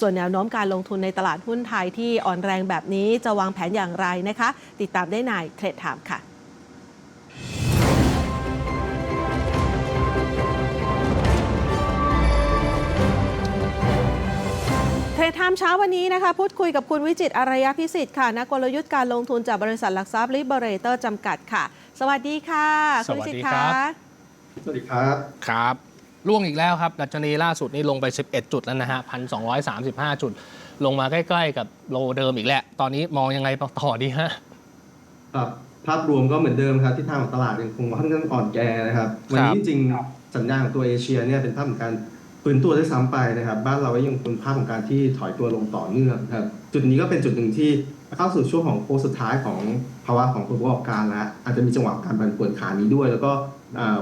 ส่วนแนวโน้มการลงทุนในตลาดหุ้นไทยที่อ่อนแรงแบบนี้จะวางแผนอย่างไรนะคะ ติดตามได้ในเทรดไทม์ค่ะเทรดไทม์เช้าวันนี้นะคะพูดคุยกับคุณวิจิตรอารยพิสิทธิ์ค่ะนักกลยุทธ์การลงทุนจากบริษัทหลักทรัพย์ลิเบเรเตอร์จำกัดค่ะ สวัสดีค่ะ คุณวิจิตรสวัสดีครัค่ะบสวัสดีครับ ครับ ล่วงอีกแล้วครับ ดัชนีล่าสุดนี่ลงไป 11 จุดแล้วนะฮะ 1,235 จุด ลงมาใกล้ ๆ กับโลเดิมอีกแล้ว ตอนนี้มองยังไงต่อดีฮะครับภาพรวมก็เหมือนเดิมครับที่ทางของตลาดยังคงค่อนข้างอ่อนแอนะครับ วันนี้จริงๆสัญญาณของตัวเอเชียเนี่ยเป็นภาพของการฟื้นตัวด้วยซ้ำไปนะครับ บ้านเราก็ยังเป็นภาพของการที่ถอยตัวลงต่อเนื่องครับ จุดนี้ก็เป็นจุดหนึ่งที่ เข้าสู่ช่วงของโค้งสุดท้ายของภาวะของผลประกอบการแล้วอาจจะมีจังหวะการบันผวนขานี้ด้วย แล้วก็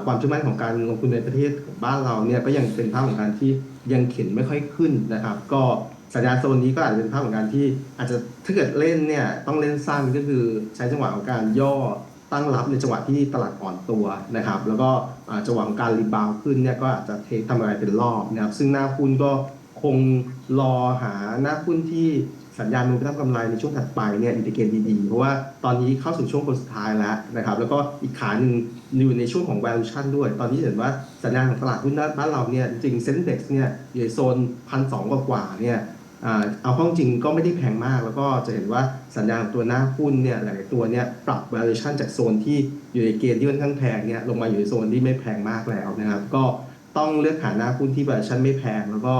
ความเชื่อมั่นของการลงทุนในประเทศของบ้านเราเนี่ยก็ยังเป็นภาพของการที่ยังเข็นไม่ค่อยขึ้นนะครับ ก็สัญญาณโซนนี้ก็อาจจะเป็นภาพของการที่อาจจะถ้าเกิดเล่นเนี่ยต้องเล่นสั้นก็คือใช้จังหวะของการย่อตั้งรับในจังหวะที่ตลาดอ่อนตัวนะครับ แล้วก็จังหวะของการรีบาวขึ้นเนี่ยก็อาจจะเทคทำอะไรเป็นรอบนะครับซึ่งหน้าหุ้นก็คงรอหาหน้าหุ้นที่ สัญญาณมันไปทำกำไรในช่วงถัดไปเนี่ยอินดิเกตดีๆ เพราะว่าตอนนี้เข้าสู่ช่วงคนสุดท้ายแล้วนะครับแล้วก็อีกขาหนึ่งอยู่ในช่วงของ valuation ด้วย ตอนนี้เห็นว่าสัญญาณของตลาดหุ้นบ้านเราเนี่ยจริงเซ็นเด็กซ์เนี่ยอยู่ในโซนพันสองกว่าเนี่ยเอาข้าจริงก็ไม่ได้แพงมาก แล้วก็จะเห็นว่าสัญญาณของตัวหน้าหุ้นเนี่ยหลายตัวเนี่ยปรับ valuation จากโซนที่อยู่ในเกณฑ์ที่ค่อนข้างแพงเนี่ยลงมาอยู่ในโซนที่ไม่แพงมากแล้วนะครับก็ต้องเลือกหาหน้าหุ้นที่ valuation ไม่แพงแล้วก็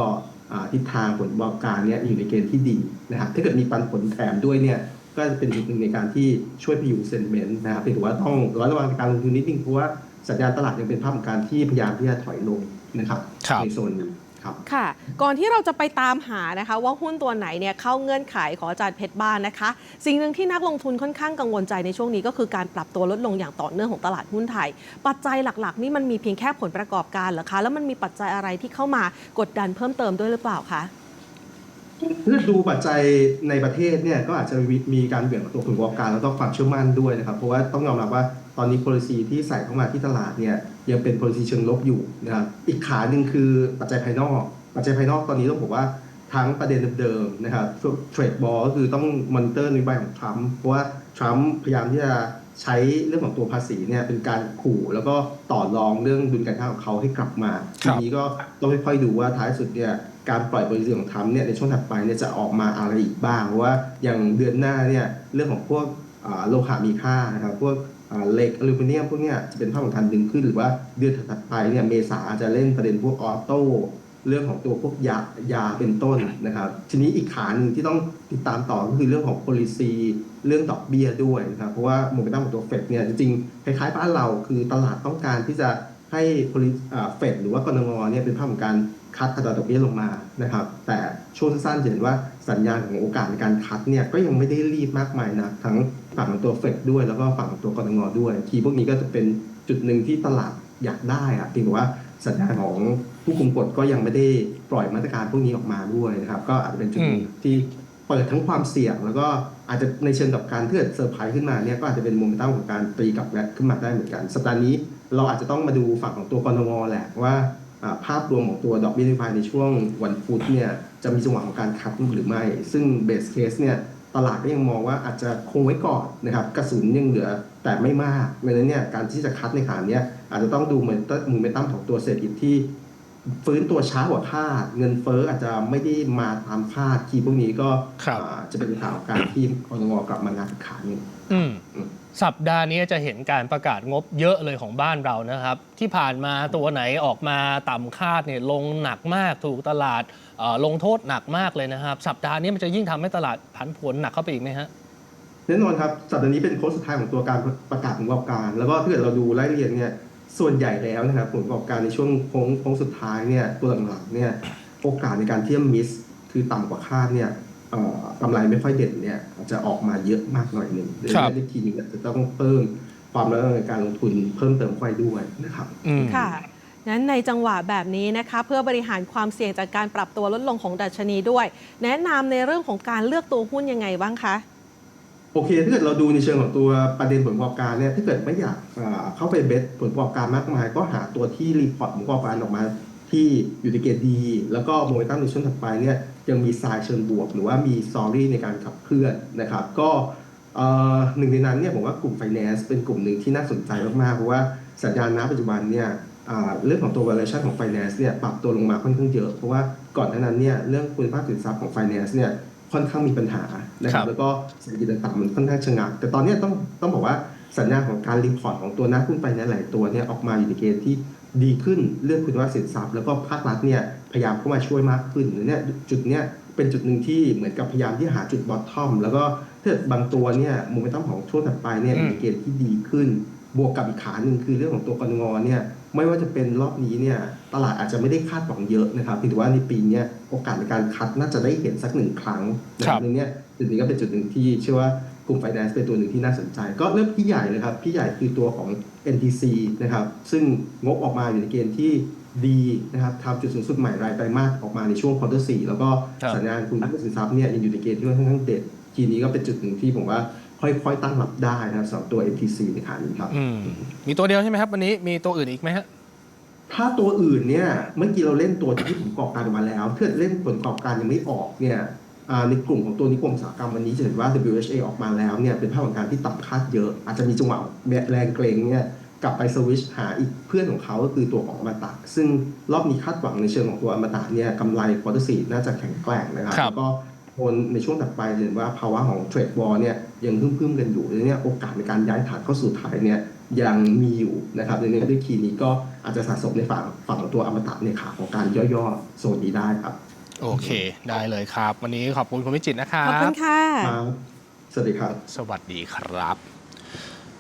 ทิศทางผลประกอบการเนี่ยอยู่ในเกณฑ์ที่ดีนะครับถ้าเกิดมีปันผลแถมด้วยเนี่ยก็จะเป็นจุดหนึ่งในการที่ช่วยพยุงเซนเมนต์นะครับเพียงแต่ว่าต้องระมัดระวังการลงทุนนิดนึงเพราะว่าสัญญาณตลาดยังเป็นภาพของการที่พยายามที่จะถอยลงนะครับครับในโซนนี้ ครับค่ะ ก่อนที่เราจะไปตามหานะคะ ว่าหุ้นตัวไหนเนี่ยเข้าเงื่อนไขของอาจารย์เพชรบ้านนะคะ สิ่งหนึ่งที่นักลงทุนค่อนข้างกังวลใจในช่วงนี้ก็คือการปรับตัวลดลงอย่างต่อเนื่องของตลาดหุ้นไทย ปัจจัยหลักๆ นี่มันมีเพียงแค่ผลประกอบการเหรอคะ แล้วมันมีปัจจัยอะไรที่เข้ามากดดันเพิ่มเติมด้วยหรือเปล่าคะ ถ้าดูปัจจัยในประเทศเนี่ยก็อาจจะมีการเบี่ยงของตัวผลประกอบการแล้วก็ความเชื่อมั่นด้วยนะครับ เพราะว่าต้องยอมรับว่าตอนนี้ policy ที่ใส่เข้ามาที่ตลาดเนี่ยยังเป็น policy เชิงลบอยู่นะครับอีกขาหนึ่งคือปัจจัยภายนอก ปัจจัยภายนอกตอนนี้ต้องบอกว่าทั้งประเด็นเดิมๆนะครับเทรดบอลก็คือต้องมอนิเตอร์นโยบายของทรัมป์เพราะว่าทรัมป์พยายามที่จะใช้เรื่องของตัวภาษีเนี่ยเป็นการขู่แล้วก็ต่อรองเรื่องดุลการค้าของเขาให้กลับมาครัทีบนี้ก็ต้องค่อยๆดูว่าท้ายสุดเนี่ย การปล่อยบริษัทของทรัมป์เนี่ยในช่วงถัดไปเนี่ยจะออกมาอะไรอีกบ้างว่าอย่างเดือนหน้าเนี่ยเรื่องของพวกโลหะมีค่านะครับพวกเหล็กอลูมิเนียมพวกเนี้ยจะเป็นภาพของการดึงขึ้นหรือว่าเดือนถัดไปเนี่ยเมษาอาจจะเล่นประเด็นพวกออโต้เรื่องของตัวพวกยายาเป็นต้นนะครับทีนี้อีกขาหนึ่งที่ต้องติดตามต่อก็คือเรื่องของ policy เรื่องดอกเบี้ยด้วยนะครับเพราะว่าโมเมนตัมของตัวเฟดเนี่ยจริงๆคล้ายๆบ้านเราคือตลาดต้องการที่จะให้เฟดหรือว่ากรงเนี่ยเป็นภาพของการ คัดอัตราดอกเบี้ยลงมานะครับ แต่ช่วงสั้นๆเห็นว่าสัญญาณของโอกาสในการคัดเนี่ยก็ยังไม่ได้รีบมากมายนะทั้งฝั่งของตัวเฟดด้วยแล้วก็ฝั่งของตัวกรงด้วย ทีพวกนี้ก็จะเป็นจุดหนึ่งที่ตลาดอยากได้อะเพียงแต่ว่าสัญญาณของผู้คุมกฎก็ยังไม่ได้ปล่อยมาตรการพวกนี้ออกมาด้วยนะครับ ก็อาจจะเป็นจุดที่เปิดทั้งความเสี่ยง แล้วก็อาจจะในเชิงกับการถ้าเกิดเซอร์ไพรส์ขึ้นมาเนี่ยก็อาจจะเป็นโมเมนตัมของการตีกลับขึ้นมาได้เหมือนกัน สัปดาห์นี้เราอาจจะต้องมาดูฝั่งของตัวกรงแหละว่า ภาพรวมของตัวดอกเบี้ยนโยบายในช่วงวันพุธเนี่ยจะมีจังหวะของการคัดหรือไม่ ซึ่งเบสเคสเนี่ยตลาดก็ยังมองว่าอาจจะคงไว้ก่อนนะครับกระสุนยังเหลือแต่ไม่มากดังนั้นเนี่ยการที่จะคัดในขาเนี้ยอาจจะต้องดูเหมือนโมเมนตัมของตัวเศรษฐกิจที่ฟื้นตัวช้ากว่าคาด เงินเฟ้ออาจจะไม่ได้มาตามคาดคีย์พวกนี้ก็จะเป็นข่าวการที่กรงกลับมางัดขาหนึ่งอืม สัปดาห์นี้จะเห็นการประกาศงบเยอะเลยของบ้านเรานะครับ ที่ผ่านมาตัวไหนออกมาต่ำคาดเนี่ยลงหนักมากถูกตลาดลงโทษหนักมากเลยนะครับ สัปดาห์นี้มันจะยิ่งทำให้ตลาดผันผวนหนักเข้าไปอีกไหมฮะแน่นอนครับสัปดาห์นี้เป็นโค้งสุดท้ายของตัวการประกาศผลประกอบการ แล้วก็ถ้าเกิดเราดูไล่เรียงเนี่ยส่วนใหญ่แล้วนะครับผลประกอบการในช่วงโค้งโค้งสุดท้ายเนี่ยตัวหลังๆเนี่ยโอกาสในการเที่จะมิสคือต่ำกว่าคาดเนี่ย กำไรไม่ค่อยเด่นเนี่ยจะออกมาเยอะมากหน่อยหนึ่งดังครับนั้นทีนี้จะต้องเพิ่มความระมัดระวังในการลงทุนเพิ่มเติมค่อยด้วยนะครับอืมค่ะนั้นในจังหวะแบบนี้นะคะเพื่อบริหารความเสี่ยงจากการปรับตัวลดลงของดัชนีด้วย แนะนำในเรื่องของการเลือกตัวหุ้นยังไงบ้างคะโอเคถ้าเกิดเราดูในเชิงของตัวประเด็นผลประกอบการเนี่ยถ้าเกิดไม่อยากอ่าเข้าไปเบสผลประกอบการมากมาย ก็หาตัวที่รีพอร์ตผลประกอบการออกมา ที่อยู่ในเกณฑ์ดี แล้วก็โมเมนตัมในช่วงถัดไปเนี่ย ยังมีทรายเชิงบวก หรือว่ามีสตอรี่ในการขับเคลื่อนนะครับ ก็เอ่อหนึ่งในนั้นเนี่ยผมว่ากลุ่ม finance เป็นกลุ่มหนึ่งที่น่าสนใจมากๆ เพราะว่าสัญญาณณปัจจุบันเนี่ยอ่าเรื่องของตัว valuation ของ finance เนี่ยปรับตัวลงมาค่อนข้างเยอะ เพราะว่าก่อนหน้านั้นเนี่ยเรื่องคุณภาพสินทรัพย์ของ finance เนี่ยค่อนข้างมีปัญหานะคครัรับบแล้วก็เศรษฐกิจต่างๆมันค่อนข้างชะงัก แต่ตอนเนี้ยต้องต้องบอกว่า สัญญาณของการรีพอร์ตของตัวนักหุ้น finance หลายตัวเนี่ยออกมาอยู่ในเกณฑ์ที่ดีขึ้นเรื่องคุณภาพสินทรัพย์ แล้วก็ภาครัฐเนี่ยพยายามเข้ามาช่วยมากขึ้นเนี่ยจุดเนี้ยเป็นจุดหนึ่งที่เหมือนกับพยายามที่หาจุดบอททอมแล้วก็ถ้าเกิดบางตัวเนี่ยโมเมนตัมของช่วงถัดไปเนี่ยอืมมีเกณฑ์ที่ดีขึ้น บวกกับอีกขาหนึ่งคือเรื่องของตัวกรงงเนี่ยไม่ว่าจะเป็นรอบนี้เนี่ยตลาดอาจจะไม่ได้คาดหวังเยอะนะครับเพียงแต่ว่าในปีเนี้ยโอกาสในการคัดน่าจะได้เห็นสักหนึ่งครั้งนะครับตรงเนี้ยจุดนี้ก็เป็นจุดหนึ่งที่เชื่อว่า กลุ่ม finance เป็นตัวหนึ่งที่น่าสนใจ ก็เริ่มพี่ใหญ่เลยครับพี่ใหญ่คือตัวของ NTC นะครับซึ่งงบออกมาอยู่ในเกณฑ์ที่ดีนะครับทำจุดสูงสุดใหม่รายไตรมาสออกมาในช่วงควอเตอร์สี่แล้วก็ครับสัญญาณคุณภาพสินทรัพย์เนี่ยยังอยู่ในเกณฑ์ที่ค่อนข้างเด่นทีนี้ก็เป็นจุดหนึ่งที่ผมว่าค่อยๆตั้งรับได้นะครับสำหรับตัว NTC ในขานี้ครับอืมมีตัวเดียวใช่ไหมครับ วันนี้มีตัวอื่นอีกไหมฮะถ้าตัวอื่นเนี่ยเมื่อกี้เราเล่นตัวที่ผมประกอบการออกมาแล้วถ้าเกิดเล่นผลประกอบการยังไม่ออกเนี่ยอ่า ในกลุ่มของตัวนิคมอุตสาหกรรมวันนี้จะเห็นว่า WHA ออกมาแล้วเนี่ยเป็นภาพของการที่ต่ำคาดเยอะ อาจจะมีจังหวะแรงเกรงเนี่ยกลับไปสวิชหาอีกเพื่อนของเขาก็คือตัวของอมตะซึ่งรอบนี้คาดหวังในเชิงของตัวอมตะเนี่ยกำไรควอเตอร์สี่น่าจะแข็งแกร่งนะครับครับแล้วก็โนในช่วงถัดไปเห็นว่าภาวะของเทรดวอลเนี่ยยังพึ่มๆกันอยู่ดังนั้นเนี่ยโอกาสในการย้ายฐานเข้าสู่ไทยเนี่ยยังมีอยู่นะครับดังนั้นด้วยคีย์นี้ก็อาจจะสะสมในฝั่งฝั่งของตัวอมตะในขาของการย่อๆโซนนี้ได้ครับ โอเค ได้เลยครับ วันนี้ขอบคุณคุณวิจิตรนะครัขอบคุบณค่ะ ครับสวัสดีครับ สวัสดีครับ